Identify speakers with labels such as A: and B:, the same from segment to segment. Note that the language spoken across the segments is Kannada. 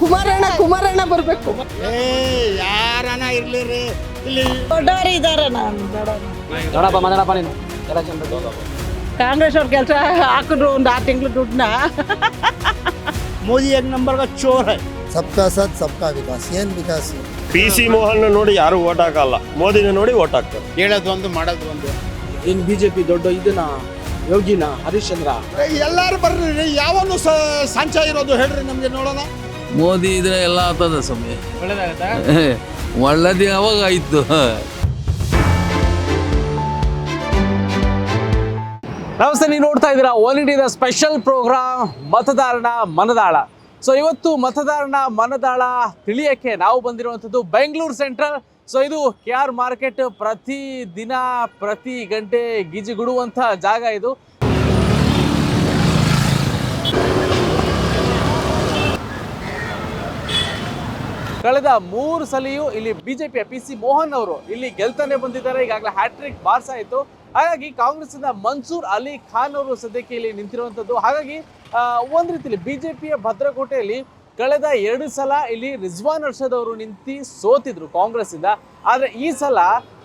A: ಕುಮಾರಣ್ಣ ಕುಮಾರಣ್ಣ ಬರ್ಬೇಕು.
B: ಏ ಇರ್ಲಿ ರೀ ಇಲ್ಲಿ
A: ದೊಡ್ಡವರು ಮದನಪ್ಪ ನೀನು.
C: ಎಲ್ಲ ಚಂದ
A: ಕಾಂಗ್ರೆಸ್ ಅವ್ರ ಕೆಲಸ ಹಾಕಿದ್ರು ಒಂದು ಆರು ತಿಂಗಳು ದುಡ್ಡನ್ನ.
B: ಮೋದಿ ಏಕ್ ನಂಬರ್ ಚೋರ್.
D: ಸಬ್ಕಾ ಸತ್ ಸಬ್ಕಾ ವಿಕಾಸ್. ಏನ್ ವಿಕಾಸ್?
E: ಪಿ ಸಿ ಮೋಹನ್ ನೋಡಿ ಯಾರು ಓಟ್ ಹಾಕಲ್ಲ. ಮೋದಿನ ನೋಡಿ ಓಟ್ ಹಾಕ್ತಾರೆ.
B: ಹೇಳೋದು ಒಂದು ಮಾಡೋದು ಒಂದು
C: ಇನ್ ಬಿಜೆಪಿ ದೊಡ್ಡ ಇದನ್ನ? ಯೋಗಿನ ಹರಿಶ್ಚಂದ್ರ?
B: ಎಲ್ಲಾರು ಬರ್ರಿ. ಯಾವನು ಸಂಚ ಇರೋದು ಹೇಳ್ರಿ ನಮ್ಗೆ ನೋಡೋಣ.
F: ಮೋದಿ ಇದ್ರೆ ಎಲ್ಲ ಆಗ್ತದೆ ಸ್ವಾಮಿ. ಒಳ್ಳೇದು ಯಾವಾಗ ಆಯ್ತು.
C: ನಮಸ್ತೆ ನೀವು ನೋಡ್ತಾ ಇದ್ದೀರಾ ಒನ್ ಇಂಡಿಯಾದ ಸ್ಪೆಷಲ್ ಪ್ರೋಗ್ರಾಮ್ ಮತದಾರನ ಮನದಾಳ. ಸೊ ಇವತ್ತು ಮತದಾರನ ಮನದಾಳ ತಿಳಿಯಕ್ಕೆ ನಾವು ಬಂದಿರುವಂಥದ್ದು ಬೆಂಗಳೂರು ಸೆಂಟ್ರಲ್. ಸೊ ಇದು ಕೆ ಆರ್ ಮಾರ್ಕೆಟ್ ಪ್ರತಿ ದಿನ ಪ್ರತಿ ಗಂಟೆ ಗಿಜಿಗುಡುವಂಥ ಜಾಗ ಇದು. ಕಳೆದ ಮೂರು ಸಲಿಯೂ ಇಲ್ಲಿ ಬಿಜೆಪಿಯ ಪಿ ಸಿ ಮೋಹನ್ ಅವರು ಇಲ್ಲಿ ಗೆಲ್ತಾನೆ ಬಂದಿದ್ದಾರೆ. ಈಗಾಗಲೇ ಹ್ಯಾಟ್ರಿಕ್ ಬಾರ್ಸ್ ಆಯಿತು ಹಾಗಾಗಿ ಕಾಂಗ್ರೆಸ್ನ ಮನ್ಸೂರ್ ಅಲಿ ಖಾನ್ ಅವರು ಸದ್ಯಕ್ಕೆ ಇಲ್ಲಿ ನಿಂತಿರುವಂಥದ್ದು. ಹಾಗಾಗಿ ಒಂದು ರೀತಿಯಲ್ಲಿ ಬಿಜೆಪಿಯ ಭದ್ರಕೋಟೆಯಲ್ಲಿ ಕಳೆದ ಎರಡು ಸಲ ಇಲ್ಲಿ ರಿಜ್ವಾನ್ ಅರ್ಷದ್ ಅವರು ನಿಂತು ಸೋತಿದ್ರು ಕಾಂಗ್ರೆಸ್ ಇಂದ ಆದ್ರೆ ಈ ಸಲ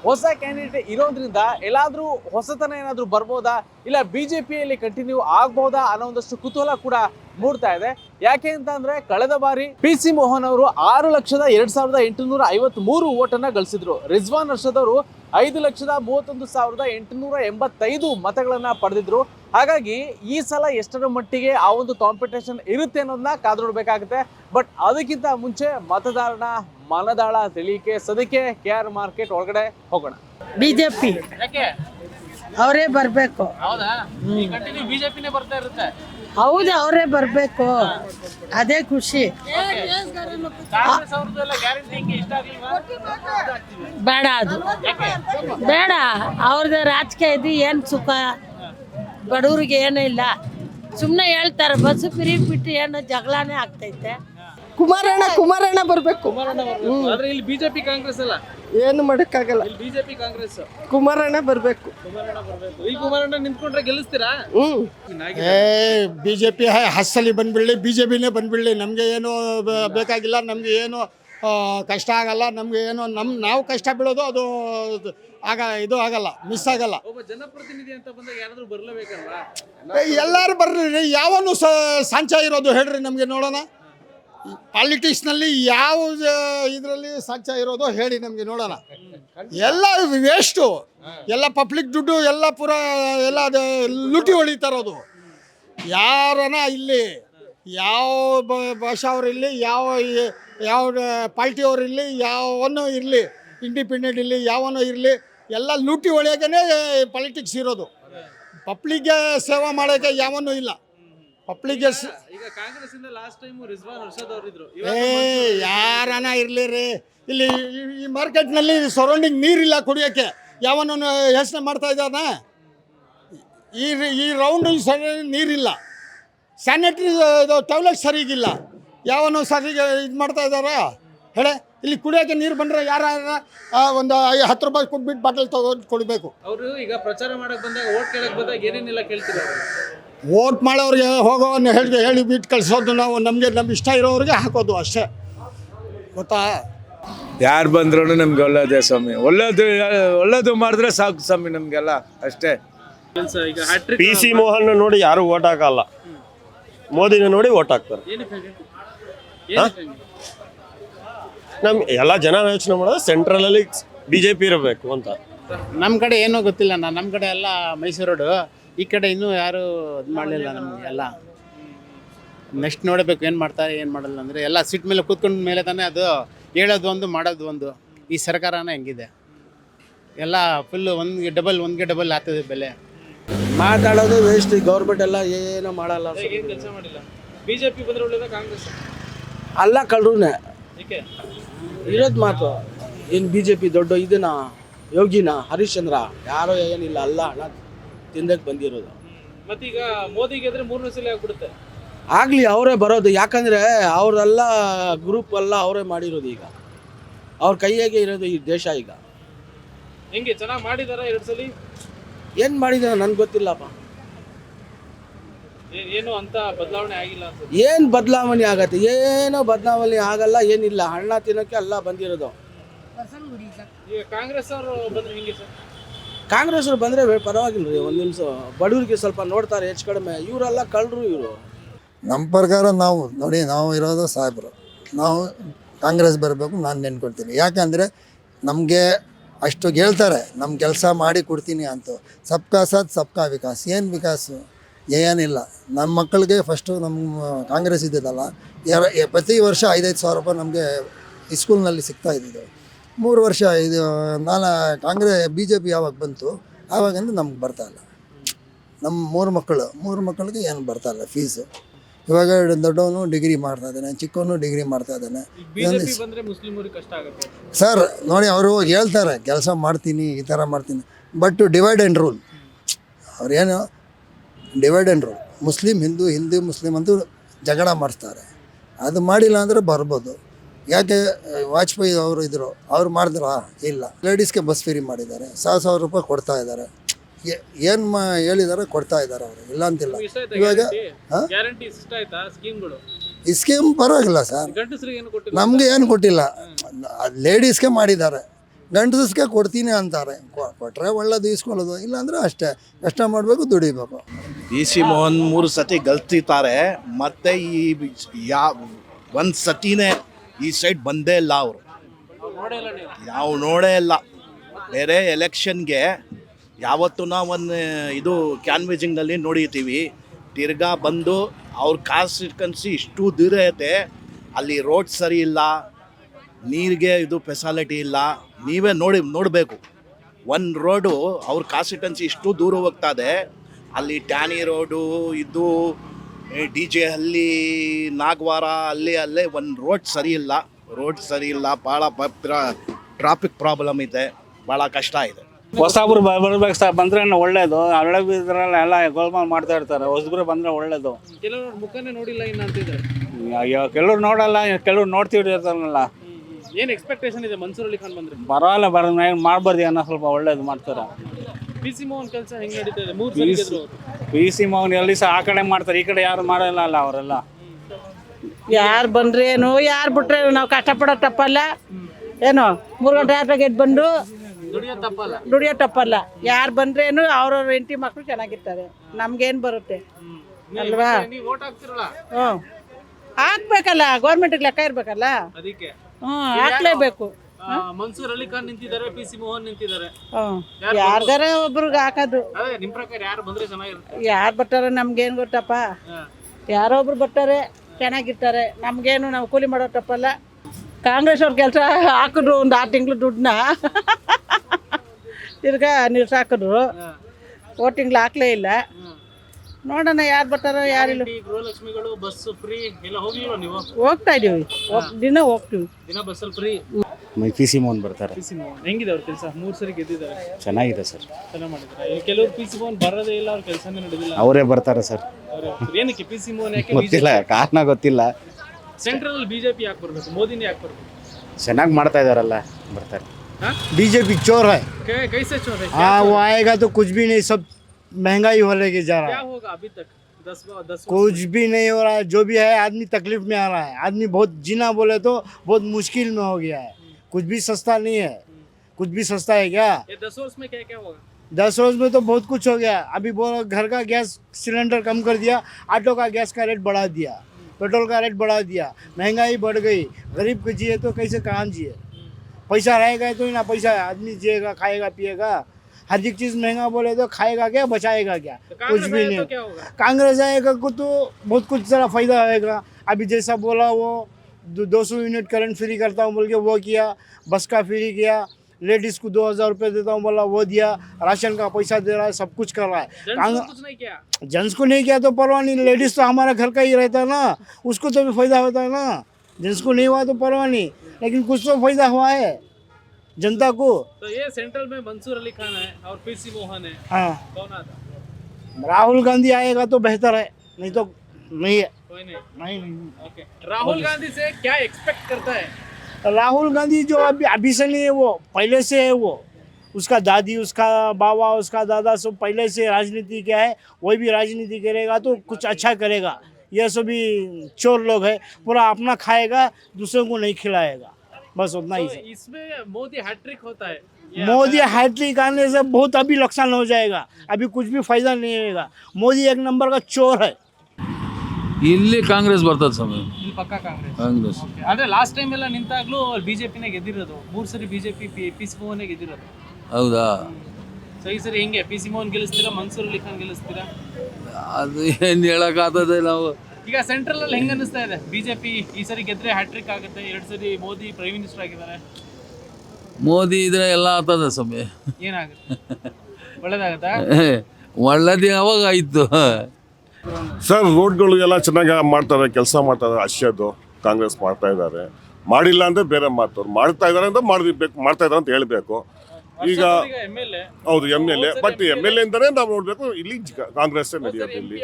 C: ಹೊಸ ಕ್ಯಾಂಡಿಡೇಟ್ ಇರೋದ್ರಿಂದ ಎಲ್ಲಾದರೂ ಹೊಸತನ ಏನಾದರೂ ಬರ್ಬೋದಾ? ಇಲ್ಲ ಬಿಜೆಪಿಯಲ್ಲಿ ಕಂಟಿನ್ಯೂ ಆಗ್ಬೋದಾ ಅನ್ನೋ ಒಂದಷ್ಟು ಕುತೂಹಲ ಕೂಡ ಮೂಡ್ತಾ ಇದೆ. ಯಾಕೆ ಅಂತ ಅಂದ್ರೆ ಕಳೆದ ಬಾರಿ ಪಿ ಸಿ ಮೋಹನ್ ಅವರು ಆರು ಲಕ್ಷದ ಎರಡ್ ಸಾವಿರದ ಎಂಟುನೂರ ಐವತ್ ಮೂರು ಓಟನ್ನ ಗಳಿಸಿದ್ರು. ರಿಜ್ವಾನ್ ಅರ್ಷದ್ ಅವರು ಐದು ಲಕ್ಷದ ಮೂವತ್ತೊಂದು ಸಾವಿರದ ಎಂಟುನೂರ ಎಂಬತ್ತೈದು ಮತಗಳನ್ನ ಪಡೆದಿದ್ರು. ಹಾಗಾಗಿ ಈ ಸಲ ಎಷ್ಟರ ಮಟ್ಟಿಗೆ ಆ ಒಂದು ಕಾಂಪಿಟೇಷನ್ ಇರುತ್ತೆ ಅನ್ನೋದನ್ನ ಕಾದ್ರೂಡ್ಬೇಕಾಗುತ್ತೆ. ಬಟ್ ಅದಕ್ಕಿಂತ ಮುಂಚೆ ಮತದಾರನ ಮನದಾಳ ತಿಳಿಯಿಕೆ ಸದಕ್ಕೆ ಕೆ ಆರ್ ಮಾರ್ಕೆಟ್ ಒಳಗಡೆ ಹೋಗೋಣ.
A: ಬಿಜೆಪಿ ಅವರೇ ಬರಬೇಕು.
C: ಬಿಜೆಪಿನೇ ಬರ್ತಾ ಇರುತ್ತೆ?
A: ಹೌದು ಅವರೇ ಬರಬೇಕು. ಅದೇ ಖುಷಿ. ಬೇಡ ಅದು. ಬೇಡ. ಅವ್ರದ್ದು ರಾಜಕೀಯ ಇದು ಏನು ಸುಖ? ಬಡವ್ರಿಗೆ ಏನೂ ಇಲ್ಲ. ಸುಮ್ಮನೆ ಹೇಳ್ತಾರೆ ಬಸ್ಸು ಫ್ರೀ ಬಿಟ್ಟು ಏನು ಜಗಳನೇ ಆಗ್ತೈತೆ. ಕುಮಾರಣ್ಣ ಕುಮಾರಣ್ಣ ಬರಬೇಕು.
C: ಕುಮಾರಣ್ಣ ಬರ್ಬೇಕು. ಆದ್ರೆ ಇಲ್ಲಿ ಬಿಜೆಪಿ ಕಾಂಗ್ರೆಸ್ ಅಲ್ಲ?
A: ಏನು ಮಾಡೋಕ್ಕಾಗಲ್ಲ.
C: ಇಲ್ಲಿ ಬಿಜೆಪಿ ಕಾಂಗ್ರೆಸ್.
A: ಕುಮಾರಣ್ಣ ಬರಬೇಕು.
C: ಕುಮಾರಣ್ಣ ಬರಬೇಕು. ಈ ಕುಮಾರಣ್ಣ ನಿಂತ್ಕೊಂಡ್ರೆ ಗೆಲ್ಲಿಸ್ತೀರಾ?
A: ಹ್ಮ್.
B: ಏ ಬಿಜೆಪಿ ಜೆ ಪಿ ಹಸ್ಸಲ್ಲಿ ಬಂದ್ಬಿಡ್ಲಿ ಬಿಜೆಪಿನೇ ಜೆ ಪಿನೇ ಬಂದ್ಬಿಡ್ಲಿ. ನಮಗೆ ಏನು ಬ- ಬೇಕಾಗಿಲ್ಲ ನಮಗೆ ಏನು ಆ, ಕಷ್ಟ ಆಗಲ್ಲ. ನಮಗೆ ಏನು ನಮ್ಮ ನಾವು ಕಷ್ಟ ಬೀಳೋದು ಅದು ಆಗ ಇದು ಆಗಲ್ಲ ಮಿಸ್ ಆಗಲ್ಲ.
C: ಒಬ್ಬ ಜನಪ್ರತಿನಿಧಿ ಅಂತ ಬಂದಾಗ ಯಾರಾದ್ರೂ ಬರ್ಲೇಬೇಕಲ್ವಾ?
B: ಏ, ಎಲ್ಲಾರು ಬರ್ರಿ ಯಾವನು ಸಂಚ ಇರೋದು ಹೇಳ್ರಿ ನಮಗೆ ನೋಡೋಣ. ಪಾಲಿಟಿಕ್ಸ್ನಲ್ಲಿ ಯಾವ ಇದರಲ್ಲಿ ಸಂಚ ಇರೋದು ಹೇಳಿ ನಮಗೆ ನೋಡೋಣ. ಎಲ್ಲ ವೇಸ್ಟು ಎಲ್ಲ ಪಬ್ಲಿಕ್ ದುಡ್ಡು ಎಲ್ಲ ಪುರ ಎಲ್ಲ ಲೂಟಿ ಹೊಡಿತಾರೋದು ಯಾರನ ಇಲ್ಲಿ ಯಾವ ಬ- ಇಲ್ಲಿ ಯಾವ ಯಾವ ಪಾರ್ಟಿಯವ್ರು ಇರಲಿ ಯಾವನ್ನೂ ಇರಲಿ ಇಂಡಿಪೆಂಡೆಂಟ್ ಇರಲಿ ಯಾವನೋ ಇರಲಿ ಎಲ್ಲ ಲೂಟಿ ಒಳಗೇನೆ ಪಾಲಿಟಿಕ್ಸ್ ಇರೋದು. ಪಬ್ಲಿಕ್ಗೆ ಸೇವಾ ಮಾಡೋಕೆ ಯಾವನೂ ಇಲ್ಲ. ಪಬ್ಲಿಕ್ಗೆ
C: ಈಗ ಕಾಂಗ್ರೆಸ್ ಇಂದ ಲಾಸ್ಟ್ ಟೈಮ್ ರಿಜ್ವಾನ್ ಅರ್ಷದ್ ಅವರಿದ್ರು
B: ಏ ಯಾರನ ಇರಲಿ ರೀ. ಇಲ್ಲಿ ಈ- ಮಾರ್ಕೆಟ್ನಲ್ಲಿ ಸರೌಂಡಿಂಗ್ ನೀರಿಲ್ಲ ಕುಡಿಯೋಕ್ಕೆ ಯಾವನೂ ಯೋಚನೆ ಮಾಡ್ತಾ ಇದ್ದಾನ? ಈ ಈ ರೌಂಡ್ ನೀರಿಲ್ಲ. ಸ್ಯಾನಿಟ್ರಿ ಇದು ಟಾಯ್ಲೆಟ್ ಸರಿಗಿಲ್ಲ. ಯಾವನು ಸರಿಗೆ ಇದು ಮಾಡ್ತಾ ಇದ್ದಾರ? ಹೇಳೆ ಇಲ್ಲಿ ಕುಡಿಯೋಕೆ ನೀರು ಬಂದರೆ ಯಾರ ಒಂದು ಹತ್ತು ರೂಪಾಯಿ ಕೊಟ್ಬಿಟ್ಟು ಬಾಟಲ್ ತಗೊಂಡು ಕೊಡಬೇಕು.
C: ಅವರು ಈಗ ಪ್ರಚಾರ ಮಾಡಕ್ ಬಂದಾಗ ಓಟ್ ಕೇಳಕ್ ಬಂದಾಗ ಏನೇನೆಲ್ಲ ಕೇಳ್ತೀರ
B: ಓಟ್ ಮಾಡೋರಿಗೆ ಹೋಗೋವನ್ನು ಹೇಳಿ ಹೇಳಿ ಬಿಟ್ಟು ಕಳಿಸೋದು ನಾವು ನಮಗೆ ನಮ್ಮ ಇಷ್ಟ ಇರೋರಿಗೆ ಹಾಕೋದು ಅಷ್ಟೇ. ಗೊತ್ತಾ?
F: ಯಾರು ಬಂದ್ರೂ ನಮ್ಗೆ ಒಳ್ಳೇದೇ ಸ್ವಾಮಿ. ಒಳ್ಳೇದು ಒಳ್ಳೇದು ಮಾಡಿದ್ರೆ ಸಾಕು ಸ್ವಾಮಿ ನಮಗೆಲ್ಲ ಅಷ್ಟೇ.
C: ಕೆಲಸ ಈಗ ಹ್ಯಾಟ್ರಿಕ್
E: ಪಿ ಸಿ ಮೋಹನ್ ನೋಡಿ ಯಾರು ಓಟ್ ಹಾಕಲ್ಲ. ಮೋದಿನ ನೋಡಿ ಓಟ್ ಹಾಕ್ತಾರೆ.
C: ಏನಕ್ಕೆ ಹಾಗೆ? ಏನಕ್ಕೆ ಹಾಗೆ?
E: ನಮ್ ಎಲ್ಲ ಜನ ಯೋಚನೆ ಮಾಡೋದು ಸೆಂಟ್ರಲಲ್ಲಿ ಬಿ ಜೆ ಪಿ ಇರಬೇಕು ಅಂತ.
G: ನಮ್ಮ ಕಡೆ ಏನು ಗೊತ್ತಿಲ್ಲ ನಾ ನಮ್ಮ ಕಡೆ ಎಲ್ಲ ಮೈಸೂರು ರೋಡು. ಈ ಕಡೆ ಇನ್ನೂ ಯಾರು ಇದು ಮಾಡಲಿಲ್ಲ ನಮಗೆ ಎಲ್ಲ. ನೆಕ್ಸ್ಟ್ ನೋಡಬೇಕು ಏನು ಮಾಡ್ತಾರೆ ಏನು ಮಾಡಲ್ಲ ಅಂದರೆ ಎಲ್ಲ ಸಿಟ್ ಮೇಲೆ ಕೂತ್ಕೊಂಡ ಮೇಲೆ ತಾನೇ ಅದು ಹೇಳೋದು ಒಂದು ಮಾಡೋದು ಒಂದು. ಈ ಸರ್ಕಾರನ ಹೆಂಗಿದೆ. ಎಲ್ಲ ಫುಲ್ಲು ಒಂದ್ಗೆ ಡಬಲ್ ಒಂದ್ಗೆ ಡಬಲ್ ಆಗ್ತದೆ ಬೆಲೆ.
C: ಮಾತಾಡೋದು ವೇಸ್ಟ್ ಗೌರ್ಮೆಂಟ್ ಎಲ್ಲ ಏನೂ ಮಾಡಲ್ಲ. ಏನ್ ಕೆಲಸ ಮಾಡಿಲ್ಲ? ಬಿಜೆಪಿ ಬಂದ್ರೆ ಕಾಂಗ್ರೆಸ್?
H: ಅಲ್ಲ ಕಳ್ರುನೆ
C: ಏಕೆ
H: ಇರೋದು ಮಾತು. ಏನು ಬಿ ಜೆ ಪಿ ದೊಡ್ಡ ಇದನ್ನ ಯೋಗಿನ ಹರಿಶ್ಚಂದ್ರ ಯಾರೋ ಏನಿಲ್ಲ ಅಲ್ಲ ಹಣ ತಿಂದಕ್ಕೆ ಬಂದಿರೋದು.
C: ಮತ್ತೀಗ ಮೋದಿ ಗೆದ್ರೆ ಮೂರನೇ ಸಲ ಆಗ್ಬಿಡುತ್ತೆ.
H: ಆಗಲಿ ಅವರೇ ಬರೋದು. ಯಾಕಂದರೆ ಅವರೆಲ್ಲ ಗ್ರೂಪ್ ಎಲ್ಲ ಅವರೇ ಮಾಡಿರೋದು ಈಗ. ಅವ್ರ ಕೈಯಾಗೆ ಇರೋದು ಈ ದೇಶ ಈಗ.
C: ಹೆಂಗೆ ಚೆನ್ನಾಗಿ ಮಾಡಿದಾರ ಎರಡು ಸಲ?
H: ಏನು ಮಾಡಿದಾರ ನನ್ಗೆ ಗೊತ್ತಿಲ್ಲಪ್ಪ.
C: ಏನು ಅಂತ ಬದಲಾವಣೆ ಆಗಿಲ್ಲ
H: ಏನು ಬದಲಾವಣೆ ಆಗತ್ತೆ? ಏನೋ ಬದಲಾವಣೆ ಆಗಲ್ಲ ಏನಿಲ್ಲ. ಹಣ್ಣ ತಿನ್ನೋಕ್ಕೆ ಅಲ್ಲ ಬಂದಿರೋದು.
C: ಕಾಂಗ್ರೆಸ್ ಅವರು ಬಂದ್ರೆ ಹಿಂಗೆ ಸರ್?
H: ಕಾಂಗ್ರೆಸ್ ಅವ್ರು ಬಂದರೆ ಪರವಾಗಿಲ್ಲ ರೀ ಒಂದು ನಿಮಿಷ ಬಡವರಿಗೆ ಸ್ವಲ್ಪ ನೋಡ್ತಾರೆ ಹೆಚ್ಚು ಕಡಿಮೆ. ಇವರೆಲ್ಲ ಕಳ್ಳರು ಇವರು.
D: ನಮ್ಮ ಪ್ರಕಾರ ನಾವು ನೋಡಿ ನಾವು ಇರೋದು ಸಾಹೇಬರು. ನಾವು ಕಾಂಗ್ರೆಸ್ ಬರಬೇಕು ನಾನು ನೆನ್ಕೊಳ್ತೀನಿ. ಯಾಕಂದರೆ ನಮಗೆ ಅಷ್ಟು ಹೇಳ್ತಾರೆ ನಮ್ಮ ಕೆಲಸ ಮಾಡಿ ಕೊಡ್ತೀನಿ ಅಂತ. ಸಬ್ಕಾ ಸಾಥ್ ಸಬ್ಕಾ ವಿಕಾಸ್. ಏನು ವಿಕಾಸ? ಏನಿಲ್ಲ. ನಮ್ಮ ಮಕ್ಕಳಿಗೆ ಫಸ್ಟು ನಮ್ಮ ಕಾಂಗ್ರೆಸ್ ಇದ್ದಿದ್ದಲ್ಲ ಎರ- ಪ್ರತಿ ವರ್ಷ ಐದೈದು ಸಾವಿರ ರೂಪಾಯಿ ನಮಗೆ ಸ್ಕೂಲ್ನಲ್ಲಿ ಸಿಗ್ತಾ ಇದ್ದಿದ್ದು. ಮೂರು ವರ್ಷ ಇದು ನಾನು ಕಾಂಗ್ರೆಸ್ ಬಿ ಜೆ ಪಿ ಯಾವಾಗ ಬಂತು ಆವಾಗಿಂದ ನಮ್ಗೆ ಬರ್ತಾ ಇಲ್ಲ. ನಮ್ಮ ಮೂರು ಮಕ್ಕಳು ಮೂರು ಮಕ್ಕಳಿಗೆ ಏನು ಬರ್ತಾ ಇಲ್ಲ ಫೀಸು ಇವಾಗ ದೊಡ್ಡವನು ಡಿಗ್ರಿ ಮಾಡ್ತಾ ಇದ್ದಾನೆ ಚಿಕ್ಕವನು ಡಿಗ್ರಿ ಮಾಡ್ತಾ ಇದ್ದಾನೆ. ಸರ್ ನೋಡಿ ಅವರು ಹೇಳ್ತಾರೆ ಕೆಲಸ ಮಾಡ್ತೀನಿ ಈ ಥರ ಮಾಡ್ತೀನಿ. ಬಟ್ ಡಿವೈಡ್ ಆ್ಯಂಡ್ ರೂಲ್ ಅವ್ರೇನು divide and rule. Muslim Hindu Hindu Muslim ಅಂತೂ ಜಗಳ ಮಾಡಿಸ್ತಾರೆ ಅದು ಮಾಡಿಲ್ಲ ಅಂದರೆ ಬರ್ಬೋದು. ಯಾಕೆ ವಾಜಪೇಯಿ ಅವರು ಇದ್ದರು ಅವ್ರು ಮಾಡಿದ್ರ ಇಲ್ಲ. ಲೇಡೀಸ್ಗೆ ಬಸ್ ಫ್ರೀ ಮಾಡಿದ್ದಾರೆ. ಸಾವಿರ ಸಾವಿರ ರೂಪಾಯಿ ಕೊಡ್ತಾ ಇದ್ದಾರೆ. ಏನು ಮಾ ಹೇಳಿದಾರೆ ಕೊಡ್ತಾ ಇದ್ದಾರೆ ಅವರು ಇಲ್ಲ ಅಂತಿಲ್ಲ. ಇವಾಗ ಈ ಸ್ಕೀಮ್ ಪರವಾಗಿಲ್ಲ ಸರ್.
C: ಗಂಡಸರಿಗೆ ಏನು ಕೊಟ್ಟಿಲ್ಲ?
D: ನಮಗೆ ಏನು ಕೊಟ್ಟಿಲ್ಲ. ಲೇಡೀಸ್ಗೆ ಮಾಡಿದ್ದಾರೆ. ಗಂಡಸಕ್ಕೆ ಕೊಡ್ತೀನಿ ಅಂತಾರೆ. ಕೊಟ್ಟರೆ ಒಳ್ಳೇದು ಇಸ್ಕೊಳ್ಳೋದು ಇಲ್ಲಾಂದ್ರೆ ಅಷ್ಟೇ. ಕಷ್ಟ ಮಾಡಬೇಕು, ದುಡಿಬೇಕು.
I: ಡಿ ಸಿ ಮೋಹನ್ ಮೂರು ಸತಿ ಗೆಲ್ತಿದ್ದಾರೆ ಮತ್ತೆ ಈ ಯಾವ ಒಂದು ಸತಿನೇ ಈ ಸೈಡ್ ಬಂದೇ ಇಲ್ಲ ಅವರು.
C: ನೀವು
I: ನಾವು ನೋಡೇ ಇಲ್ಲ. ಬೇರೆ ಎಲೆಕ್ಷನ್ಗೆ ಯಾವತ್ತೂ ಒಂದು, ಇದು ಕ್ಯಾನ್ವೇಜಿಂಗ್ನಲ್ಲಿ ನೋಡಿದ್ದೀವಿ ತಿರ್ಗಾ ಬಂದು ಅವ್ರ ಕಾಸು ಇಟ್ಕನ್ಸಿ ಇಷ್ಟು ದೂರ ಐತೆ. ಅಲ್ಲಿ ರೋಡ್ ಸರಿ ಇಲ್ಲ. ನೀರಿಗೆ ಇದು ಫೆಸಾಲಿಟಿ ಇಲ್ಲ. ನೀವೇ ನೋಡಿ ನೋಡಬೇಕು. ಒಂದು ರೋಡು ಅವ್ರ ಕಾನ್ಸ್ಟಿಟ್ಯೂನ್ಸಿ ಇಷ್ಟು ದೂರ ಹೋಗ್ತಾ ಇದೆ ಅಲ್ಲಿ ಟ್ಯಾನಿ ರೋಡು ಇದು ಡಿ ಜೆ ಹಳ್ಳಿ ನಾಗವಾರ ಅಲ್ಲಿ ಅಲ್ಲೇ ಒಂದು ರೋಡ್ ಸರಿ ಇಲ್ಲ. ರೋಡ್ ಸರಿ ಇಲ್ಲ ಭಾಳ ಟ್ರಾಫಿಕ್ ಪ್ರಾಬ್ಲಮ್ ಇದೆ. ಭಾಳ ಕಷ್ಟ ಇದೆ.
J: ಹೊಸಬ್ರು ಬರ್ಬೇಕು ಸರ್. ಬಂದ್ರೆ ಒಳ್ಳೇದು. ಹಳೆ ಇದ್ರಲ್ಲ ಎಲ್ಲ ಗೋಲ್ಮಾಲ್ ಮಾಡ್ತಾ ಇರ್ತಾರೆ. ಹೊಸಬ್ರು ಬಂದ್ರೆ ಒಳ್ಳೇದು.
C: ಕೆಲವರು ಮುಖನೇ ನೋಡಿಲ್ಲ ಇನ್ನು ಅಂತಿದ್ದಾರೆ
J: ಅಯ್ಯೋ ಕೆಲವ್ರು ನೋಡಲ್ಲ ಕೆಲವ್ರು ನೋಡ್ತಿರ್ತಾರಲ್ಲ.
C: ಏನ್ ಎಕ್ಸ್ಪೆಕ್ಟೇಷನ್ ಇದೆ ಮನ್ಸೂರ್ ಅಲಿ ಖಾನ್ ಬಂದ್ರೆ?
J: ಬರೋಲ್ಲ ಬರ ಮಾಡ್ಬಾರ್ದು ಅನ್ನೋ ಸ್ವಲ್ಪ ಒಳ್ಳೇದು ಮಾಡ್ತಾರೆ.
C: ಪಿ ಸಿ ಮೋಹನ್ ಕೆಲಸ ಹೆಂಗ್ ನಡೀತಾ ಇದೆ? ಮೂರ್ ಸಲ ಗೆದ್ರು ಅವ್ರು.
J: ಪಿ ಸಿ ಮೋಹನ್ ಎಲ್ಲಿ ಸಹ ಆ ಕಡೆ ಮಾಡ್ತಾರೆ ಈ ಕಡೆ ಯಾರು ಮಾಡಲ್ಲ ಅಲ್ಲ ಅವರೆಲ್ಲ.
A: ಯಾರು ಬಂದ್ರೇನು ಯಾರು ಬಿಟ್ರೆ ನಾವು ಕಷ್ಟಪಡೋ ತಪ್ಪಲ್ಲ. ಏನು? ಮೂರು ಗಂಟೆ ಆಟಗೆ ಎದ್ದು ಬಂದು
C: ದುಡಿಯೋ ತಪ್ಪಲ್ಲ.
A: ದುಡಿಯೋ ತಪ್ಪಲ್ಲ. ಯಾರು ಬಂದ್ರೇನು ಅವ್ರವ್ರ ಹೆಂಡತಿ ಮಕ್ಕಳು ಚೆನ್ನಾಗಿರ್ತಾರೆ. ನಮ್ಗೇನು ಬರುತ್ತೆ? ಅಲ್ವಾ?
C: ನೀವು ಓಟ್ ಹಾಕ್ತಿರಲ್ಲ?
A: ಹ್ಞೂ ಹಾಕ್ಬೇಕಲ್ಲ ಗೌರ್ಮೆಂಟಿಗೆ ಲೆಕ್ಕ ಇರ್ಬೇಕಲ್ಲ?
C: ಅದಕ್ಕೆ.
A: ಹಾಕ್ಲೇಬೇಕು.
C: ಮನ್ಸೂರ್ ಅಲಿ ಖಾನ್ ನಿಂತಿದ್ದಾರೆ ಪಿ ಸಿ ಮೋಹನ್ ನಿಂತಿದ್ದಾರೆ.
A: ಯಾರ್ದಾರ ಒಬ್ರಿಗೆ ಹಾಕೋದು.
C: ಅದೇ ನಿಮ್ ಪ್ರಕಾರ ಯಾರು ಬಂದ್ರೆ ಚೆನ್ನಾಗಿರುತ್ತೆ?
A: ಯಾರು ಬರ್ತಾರೆ ನಮ್ಗೇನು ಗೊತ್ತಪ್ಪ. ಯಾರೋ ಒಬ್ರು ಬರ್ತಾರೆ ಚೆನ್ನಾಗಿರ್ತಾರೆ. ನಮ್ಗೇನು ನಾವು ಕೂಲಿ ಮಾಡೋ ತಪ್ಪಲ್ಲ. ಕಾಂಗ್ರೆಸ್ ಅವ್ರ ಕೆಲಸ ಹಾಕಿದ್ರು ಒಂದು ಆರು ತಿಂಗಳು ದುಡ್ಡನ್ನ. ತಿರ್ಗಾ ನಿಲ್ಸಾಕಿದ್ರು ಓಟ್ ತಿಂಗ್ಳು ಹಾಕ್ಲೇ ಇಲ್ಲ. ನೋಡೋಣ ಯಾರು ಬರ್ತಾರೋ ಯಾರಿಲ್ಲ
C: ಈ ಗೃಹಲಕ್ಷ್ಮಿಗಳು ಬಸ್ ಫ್ರೀ ಎಲ್ಲ ಹೋಗ್ಲಿಲ್ವ ನೀವು
A: ಹೋಗ್ತಾ ಇದೀವಿ ಹೋಗ್- ದಿನ ಹೋಗ್ತೀವಿ
C: ದಿನ ಬಸ್ಸಲ್ಲಿ ಫ್ರೀ
J: ಪಿ ಸಿ ಮೌನ್ ಬರ್ತಾರೆ
C: ಪಿ ಸಿ ಮೋಹನ್ ಹೆಂಗಿದೆ ಅವ್ರ ಕೆಲಸ ಮೂರ್ ಸರಿ ಗೆದ್ದಿದ್ದಾರೆ
J: ಚೆನ್ನಾಗಿದೆ ಸರ್
C: ಚೆನ್ನಾಗಿ ಮಾಡಿದ್ದಾರೆ ಇನ್ನು ಕೆಲವರು ಪಿ ಸಿ ಮೋಹನ್ ಬರೋದೇ ಇಲ್ಲ ಅವ್ರ ಕೆಲಸನೇ ನಡೆದಿಲ್ಲ
J: ಅವರೇ ಬರ್ತಾರೆ ಸರ್
C: ಅವ್ರು ಏನಕ್ಕೆ ಪಿ ಸಿ ಮೋಹನ್ ಯಾಕೆ
J: ಗೊತ್ತಿಲ್ಲ ಕಾರಣ ಗೊತ್ತಿಲ್ಲ
C: ಸೆಂಟ್ರಲ್ ಅಲ್ಲಿ ಬಿಜೆಪಿ ಯಾಕೆ ಬರ್ಬೇಕು ಮೋದಿನೇ ಯಾಕೆ ಬರ್ಬೇಕು
J: ಚೆನ್ನಾಗಿ ಮಾಡ್ತಾ ಇದಾರಲ್ಲ ಬರ್ತಾರೆ
K: बीजेपी चोर है
C: कै- कैसे चोर है क्या
K: हाँ
C: चोर
K: वो
C: है?
K: आएगा तो कुछ भी नहीं सब महँगाई हो लेके जा रहा
C: क्या
K: है।
C: होगा अभी तक? दस दस
K: कुछ भी नहीं हो रहा है जो भी है आदमी तकलीफ़ में आ रहा है। आदमी बहुत जीना बोले तो बहुत मुश्किल में हो गया है। कुछ भी सस्ता नहीं है। कुछ भी सस्ता है क्या?
C: ये दस वर्ष में क्या क्या होगा?
K: दस रोज में तो बहुत कुछ हो गया। अभी बोलो घर का गैस सिलेंडर कम कर दिया ऑटो का गैस का रेट बढ़ा दिया पेट्रोल का रेट बढ़ा दिया महँगाई बढ़ गई। गरीब को जिए तो कैसे कहाँ जिए? पैसा रहेगा तो ही ना पैसा आदमी जिएगा खाएगा पिएगा। हर एक चीज़ महँगा बोले तो खाएगा क्या बचाएगा क्या?
C: तो
K: कुछ भी नहीं।
C: तो
K: कांग्रेस आएगा को तो बहुत कुछ ज़रा फ़ायदा होएगा अभी जैसा बोला वो दो सौ यूनिट करंट फ्री करता हूँ बोल के वो किया बस का फ्री किया लेडीज़ को दो हज़ार रुपये देता हूँ बोला वो दिया राशन का पैसा दे रहा है सब कुछ कर रहा है। जेंट्स को नहीं किया? तो परवाह नहीं लेडीज़ तो हमारा घर का ही रहता है ना उसको तो भी फ़ायदा होता है ना। जेंट्स को नहीं हुआ तो परवाह नहीं लेकिन कुछ तो फ़ायदा हुआ है। जनता को?
C: तो ये सेंट्रल में मंसूर अली खान है और पी सी मोहन है।
K: हाँ।
C: कौन आता
K: राहुल गांधी आएगा तो बेहतर है नहीं तो नहीं है।
C: कोई नहीं।
K: नहीं नहीं।
C: ओके। राहुल गांधी से क्या एक्सपेक्ट करता है?
K: राहुल गांधी जो अभी अभी से नहीं है वो पहले से है वो। उसका दादी उसका बाबा उसका दादा सब पहले से राजनीति क्या है वही भी राजनीति करेगा तो कुछ अच्छा करेगा। यह सभी चोर लोग है पूरा अपना खाएगा दूसरों को नहीं खिलाएगा। बस उतना ही
C: तो
K: है
C: इसमें मोदी हैट्रिक होता है
K: मोदी हैट्रिक आने से बहुत अभी नुकसान हो जाएगा अभी कुछ भी फायदा नहीं होगा मोदी एक नंबर का चोर है
F: ಇಲ್ಲಿ ಕಾಂಗ್ರೆಸ್ ಬರ್ತದೆ ಸ್ವಾಮಿ
C: ಇಲ್ಲಿ ಪಕ್ಕ ಕಾಂಗ್ರೆಸ್
F: ಕಾಂಗ್ರೆಸ್
C: ಅಂದ್ರೆ ಲಾಸ್ಟ್ ಟೈಮ್ ಎಲ್ಲ ನಿಂತಾಗ್ಲೂ ಬಿಜೆಪಿನೇ ಗೆದ್ದಿರೋದು ಮೂರ್ ಸರಿ ಬಿಜೆಪಿ ಪಿ ಸಿ ಮೋಹನ್ ಗೆದ್ದಿರೋದು
F: ಹೌದಾ
C: ಸೊ ಈ ಸರಿ ಹೆಂಗೆ ಪಿ ಸಿ ಮೋಹನ್ ಗೆಲ್ಲಿಸ್ತೀರಾ ಮನ್ಸೂರ್ ಅಲಿ ಖಾನ್ ಗೆಲ್ಲಿಸ್ತೀರಾ
F: ಅದು ಏನು ಹೇಳಕ್ಕಾಗ್ತದೆ ನಾವು
C: ಈಗ ಸೆಂಟ್ರಲ್ ಅಲ್ಲಿ ಹೆಂಗ್ ಅನಿಸ್ತಾ ಇದೆ? ಬಿಜೆಪಿ ಈ ಸರಿ ಗೆದ್ರೆ ಹ್ಯಾಟ್ರಿಕ್ ಆಗುತ್ತೆ ಎರಡ್ ಸರಿ ಮೋದಿ ಪ್ರೈಮ್ ಮಿನಿಸ್ಟರ್ ಆಗಿದ್ದಾರೆ.
F: ಮೋದಿ ಇದ್ರೆ ಎಲ್ಲ ಆಗ್ತದೆ ಸ್ವಾಮಿ.
C: ಏನಾಗುತ್ತೆ? ಒಳ್ಳೇದಾಗತ್ತಾ?
F: ಒಳ್ಳೇದು ಯಾವಾಗ ಆಯಿತು.
E: ಸರ್ ರೋಡ್ಗಳು ಎಲ್ಲ ಚೆನ್ನಾಗಿ ಮಾಡ್ತಾರೆ ಕೆಲಸ ಮಾಡ್ತಾರೆ ಅಶ್ಯದು ಕಾಂಗ್ರೆಸ್ ಮಾಡ್ತಾ ಇದ್ದಾರೆ. ಮಾಡಿಲ್ಲ ಅಂದ್ರೆ ಬೇರೆ ಮಾತು. ಅವ್ರು ಮಾಡ್ತಾ ಇದ್ದಾರೆ ಅಂತ ಮಾಡಬೇಕು ಮಾಡ್ತಾ ಇದ್ದಾರೆ ಅಂತ ಹೇಳ್ಬೇಕು. ಈಗ ಹೌದು M L A but M L A ಅಂತಾನೆ ನಾವು ನೋಡ್ಬೇಕು ಇಲ್ಲಿ ಕಾಂಗ್ರೆಸ್ ನಡೆಯೋದು ಇಲ್ಲಿ.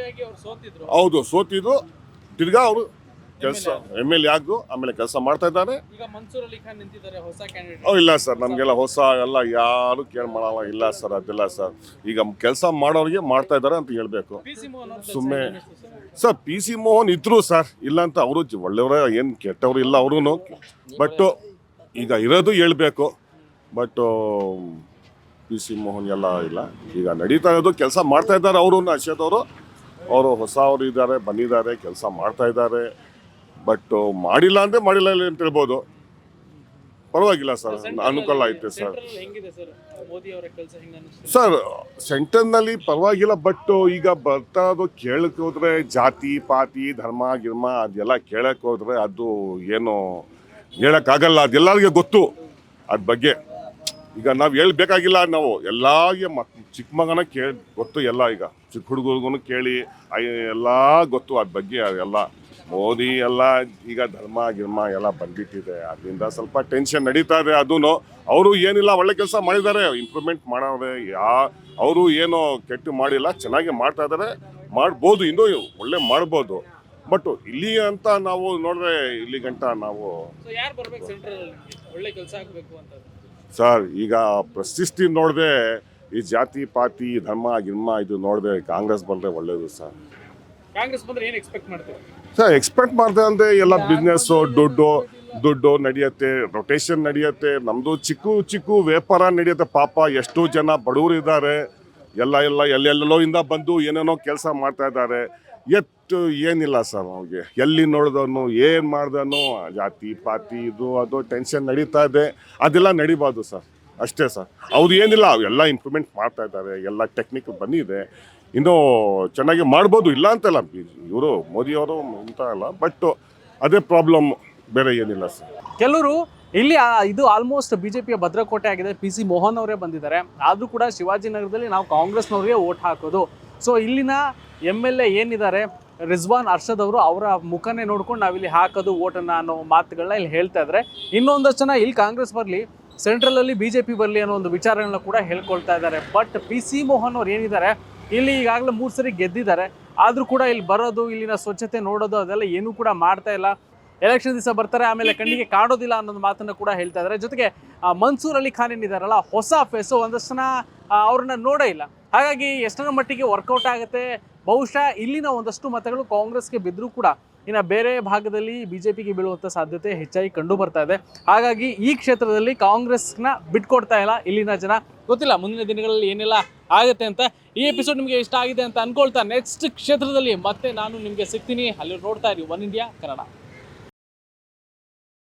C: ಹೌದು ಅವ್ರು ಸೋತಿದ್ರು.
E: ತಿರ್ಗಾ ಅವರು ಕೆಲಸ ಎಂ ಎಲ್ ಎ ಆಗ್ದು ಆಮೇಲೆ ಕೆಲಸ ಮಾಡ್ತಾ ಇದ್ದಾರೆ.
C: ಈಗ ಮನ್ಸೂರ್ ನಿಂತಿದ್ದಾರೆ ಹೊಸ ಕ್ಯಾಂಡಿಡೇಟ್
E: ಓ ಇಲ್ಲ ಸರ್ ನಮಗೆಲ್ಲ ಹೊಸ ಎಲ್ಲ ಯಾರು ಕೇರ್ ಮಾಡಲ್ಲ ಇಲ್ಲ ಸರ್ ಅದೆಲ್ಲ ಸರ್. ಈಗ ಕೆಲಸ ಮಾಡೋರಿಗೆ ಮಾಡ್ತಾ ಇದ್ದಾರೆ ಅಂತ ಹೇಳ್ಬೇಕು.
C: ಪಿ ಸಿ ಮೋಹನ್ ಅವ್ರ
E: ಸುಮ್ಮನೆ. ಸರ್? ಪಿ ಸಿ ಮೋಹನ್ ಇದ್ರು ಸರ್ ಇಲ್ಲ ಅಂತ ಅವರು ಒಳ್ಳೆಯವರೇ ಏನು ಕೆಟ್ಟವ್ರು ಇಲ್ಲ ಅವರು ಬಟ್ ಈಗ ಇರೋದು ಹೇಳ್ಬೇಕು. ಬಟ್ ಪಿ ಸಿ ಮೋಹನ್ ಎಲ್ಲ ಇಲ್ಲ. ಈಗ ನಡೀತಾ ಇರೋದು ಕೆಲಸ ಮಾಡ್ತಾ ಇದ್ದಾರೆ ಅವರು ಅಶೋಕ್ ಅವರು. ಅವರು ಹೊಸ ಅವರು ಇದ್ದಾರೆ ಬಂದಿದ್ದಾರೆ ಕೆಲಸ ಮಾಡ್ತಾ ಇದ್ದಾರೆ. ಬಟ್ ಮಾಡಿಲ್ಲ ಅಂದ್ರೆ ಮಾಡಿಲ್ಲ ಅಂತ ಹೇಳ್ಬೋದು. ಪರವಾಗಿಲ್ಲ ಸರ್ ಅನುಕೂಲ ಐತೆ ಸರ್.
C: ಸರ್?
E: ಸೆಂಟರ್ನಲ್ಲಿ ಪರವಾಗಿಲ್ಲ ಬಟ್ ಈಗ ಬರ್ತಾ ಇರೋದು ಕೇಳಕ್ ಹೋದ್ರೆ ಜಾತಿ ಪಾತಿ ಧರ್ಮ ಗಿರ್ಮ ಅದೆಲ್ಲ ಕೇಳಕ್ಕೆ ಹೋದ್ರೆ ಅದು ಏನು ಹೇಳಕ್ಕಾಗಲ್ಲ. ಅದೆಲ್ಲರಿಗೆ ಗೊತ್ತು. ಅದ್ರ ಬಗ್ಗೆ. ಈಗ ನಾವು ಹೇಳಬೇಕಾಗಿಲ್ಲ ನಾವು. ಎಲ್ಲಾಗೆ ಮಕ್ ಚಿಕ್ಕ ಮಗನ ಕೇಳಿ, ಗೊತ್ತು ಎಲ್ಲ ಈಗ. ಚಿಕ್ಕ ಹುಡುಗರಿಗೂ ಕೇಳಿ ಎಲ್ಲ ಗೊತ್ತು ಅದ್ರ ಬಗ್ಗೆ ಎಲ್ಲ ಮೋದಿ ಎಲ್ಲ ಈಗ ಧರ್ಮ, ಗಿರ್ಮ ಎಲ್ಲ ಬಂದ್ಬಿಟ್ಟಿದೆ. ಅದರಿಂದ ಸ್ವಲ್ಪ ಟೆನ್ಷನ್ ನಡೀತಾ ಇದೆ ಅದೂ ಅವರು ಏನಿಲ್ಲ, ಒಳ್ಳೆ ಕೆಲಸ ಮಾಡಿದ್ದಾರೆ. ಇಂಪ್ರೂವ್ಮೆಂಟ್ ಮಾಡೋರೆ ಯಾ, ಅವರು ಏನೋ ಕೆಟ್ಟು ಮಾಡಿಲ್ಲ, ಚೆನ್ನಾಗಿ ಮಾಡ್ತಾ ಇದ್ದಾರೆ ಮಾಡ್ಬೋದು ಇನ್ನೂ ಒಳ್ಳೆ ಮಾಡ್ಬೋದು. ಬಟ್ ಇಲ್ಲಿ ಅಂತ ನಾವು ನೋಡಿದ್ರೆ, ಇಲ್ಲಿ ಗಂಟ ನಾವು
C: ಒಳ್ಳೆ ಕೆಲಸ ಆಗಬೇಕು ಅಂತ
E: ಸರ್ ಈಗ ಪ್ರಶಸ್ತಿ ನೋಡಿದೆ ಈ ಜಾತಿ ಪಾತಿ ಧರ್ಮ ಗಿರ್ಮ ಇದು ನೋಡಿದೆ ಕಾಂಗ್ರೆಸ್ ಬಂದರೆ ಒಳ್ಳೇದು ಸರ್.
C: ಕಾಂಗ್ರೆಸ್ ಬಂದ್ರೆ ಏನು ಎಕ್ಸ್ಪೆಕ್ಟ್ ಮಾಡ್ತೀವಿ
E: ಸರ್ ಎಕ್ಸ್ಪೆಕ್ಟ್ ಮಾಡ್ದೆ ಅಂದರೆ ಎಲ್ಲ ಬಿಸ್ನೆಸ್ಸು ದುಡ್ಡು ದುಡ್ಡು ನಡೆಯುತ್ತೆ ರೊಟೇಷನ್ ನಡೆಯುತ್ತೆ ನಮ್ಮದು ಚಿಕ್ಕ ಚಿಕ್ಕ ವ್ಯಾಪಾರ ನಡೆಯುತ್ತೆ. ಪಾಪ ಎಷ್ಟೋ ಜನ ಬಡವರು ಇದ್ದಾರೆ ಎಲ್ಲ ಎಲ್ಲ ಎಲ್ಲೆಲ್ಲೋ ಇಂದ ಬಂದು ಏನೇನೋ ಕೆಲಸ ಮಾಡ್ತಾ ಇದ್ದಾರೆ. ಎತ್ತು ಏನಿಲ್ಲ ಸರ್ ಅವ್ರಿಗೆ ಎಲ್ಲಿ ನೋಡಿದವನು, ಏನು ಮಾಡ್ದನು ಜಾತಿ, ಪಾತಿ, ಇದು, ಅದು ಟೆನ್ಷನ್ ನಡೀತಾ ಇದೆ. ಅದೆಲ್ಲ ನಡಿಬಾರ್ದು ಸರ್. ಅಷ್ಟೇ ಸರ್. ಅವ್ರು ಏನಿಲ್ಲ ಎಲ್ಲ ಇಂಪ್ರೂವ್ಮೆಂಟ್ ಮಾಡ್ತಾ ಇದ್ದಾರೆ, ಎಲ್ಲ ಟೆಕ್ನಿಕ್ ಬಂದಿದೆ. ಇನ್ನೂ ಚೆನ್ನಾಗಿ ಮಾಡ್ಬೋದು ಇಲ್ಲ ಅಂತಲ್ಲ. ಇವರು ಮೋದಿಯವರು ಅಂತ ಅಲ್ಲ ಬಟ್ ಅದೇ ಪ್ರಾಬ್ಲಮ್ ಬೇರೆ ಏನಿಲ್ಲ ಸರ್.
C: ಕೆಲವರು ಇಲ್ಲಿ ಇದು ಆಲ್ಮೋಸ್ಟ್ ಬಿಜೆಪಿಯ ಭದ್ರಕೋಟೆ ಆಗಿದೆ ಪಿ ಸಿ ಮೋಹನ್ ಅವರೇ ಬಂದಿದ್ದಾರೆ. ಆದರೂ ಕೂಡ ಶಿವಾಜಿನಗರದಲ್ಲಿ ನಾವು ಕಾಂಗ್ರೆಸ್ನವರಿಗೆ ಓಟ್ ಹಾಕೋದು. ಸೊ ಇಲ್ಲಿನ ಎಂ ಎಲ್ ಎ ಏನಿದ್ದಾರೆ ರಿಜ್ವಾನ್ ಅರ್ಷದ್ ಅವರು ಅವರ ಮುಖನೇ ನೋಡ್ಕೊಂಡು ನಾವಿಲ್ಲಿ ಹಾಕೋದು ಓಟನ್ನ ಅನ್ನೋ ಮಾತುಗಳನ್ನ ಇಲ್ಲಿ ಹೇಳ್ತಾ ಇದ್ದಾರೆ ಇನ್ನೊಂದಷ್ಟು ಜನ ಇಲ್ಲಿ ಕಾಂಗ್ರೆಸ್ ಬರಲಿ ಸೆಂಟ್ರಲಲ್ಲಿ ಬಿ ಜೆ ಪಿ ಬರಲಿ ಅನ್ನೋ ಒಂದು ವಿಚಾರಗಳನ್ನ ಕೂಡ ಹೇಳ್ಕೊಳ್ತಾ ಇದ್ದಾರೆ ಬಟ್ ಪಿ ಸಿ ಮೋಹನ್ ಅವ್ರು ಏನಿದ್ದಾರೆ, ಇಲ್ಲಿ ಈಗಾಗಲೇ ಮೂರು ಸರಿ ಗೆದ್ದಿದ್ದಾರೆ. ಆದರೂ ಕೂಡ ಇಲ್ಲಿ ಬರೋದು, ಇಲ್ಲಿನ ಸ್ವಚ್ಛತೆ ನೋಡೋದು, ಅದೆಲ್ಲ ಏನೂ ಕೂಡ ಮಾಡ್ತಾ ಇಲ್ಲ. ಎಲೆಕ್ಷನ್ ದಿವಸ ಬರ್ತಾರೆ, ಆಮೇಲೆ ಕಣ್ಣಿಗೆ ಕಾಣೋದಿಲ್ಲ ಅನ್ನೋದು ಮಾತನ್ನು ಕೂಡ ಹೇಳ್ತಾ ಇದ್ದಾರೆ ಜೊತೆಗೆ ಮನ್ಸೂರ್ ಅಲಿ ಖಾನ್ ಏನಿದ್ದಾರಲ್ಲ ಹೊಸ ಫೇಸು ಒಂದಷ್ಟು ಜನ ಅವ್ರನ್ನ ನೋಡೇ ಇಲ್ಲ. ಹಾಗಾಗಿ ಎಷ್ಟರ ಮಟ್ಟಿಗೆ ವರ್ಕೌಟ್ ಆಗುತ್ತೆ ಬಹುಶಃ ಇಲ್ಲಿನ ಒಂದಷ್ಟು ಮತಗಳು ಕಾಂಗ್ರೆಸ್ಗೆ ಬಿದ್ದರೂ ಕೂಡ ಇನ್ನು ಬೇರೆ ಭಾಗದಲ್ಲಿ ಬಿಜೆಪಿಗೆ ಬೀಳುವಂಥ ಸಾಧ್ಯತೆ ಹೆಚ್ಚಾಗಿ ಕಂಡು ಬರ್ತಾ ಇದೆ. ಹಾಗಾಗಿ ಈ ಕ್ಷೇತ್ರದಲ್ಲಿ ಕಾಂಗ್ರೆಸ್ನ ಬಿಟ್ಕೊಡ್ತಾ ಇಲ್ಲ ಇಲ್ಲಿನ ಜನ. ಗೊತ್ತಿಲ್ಲ, ಮುಂದಿನ ದಿನಗಳಲ್ಲಿ ಏನೆಲ್ಲ ಆಗುತ್ತೆ ಅಂತ ಈ ಎಪಿಸೋಡ್ ನಿಮಗೆ ಇಷ್ಟ ಆಗಿದೆ ಅಂತ ಅನ್ಕೊಳ್ತಾ ನೆಕ್ಸ್ಟ್ ಕ್ಷೇತ್ರದಲ್ಲಿ ಮತ್ತೆ ನಾನು ನಿಮಗೆ ಸಿಗ್ತೀನಿ. ಅಲ್ಲಿ ನೋಡ್ತಾ ಇರಿ, ಒನ್ ಇಂಡಿಯಾ, ಕನ್ನಡ.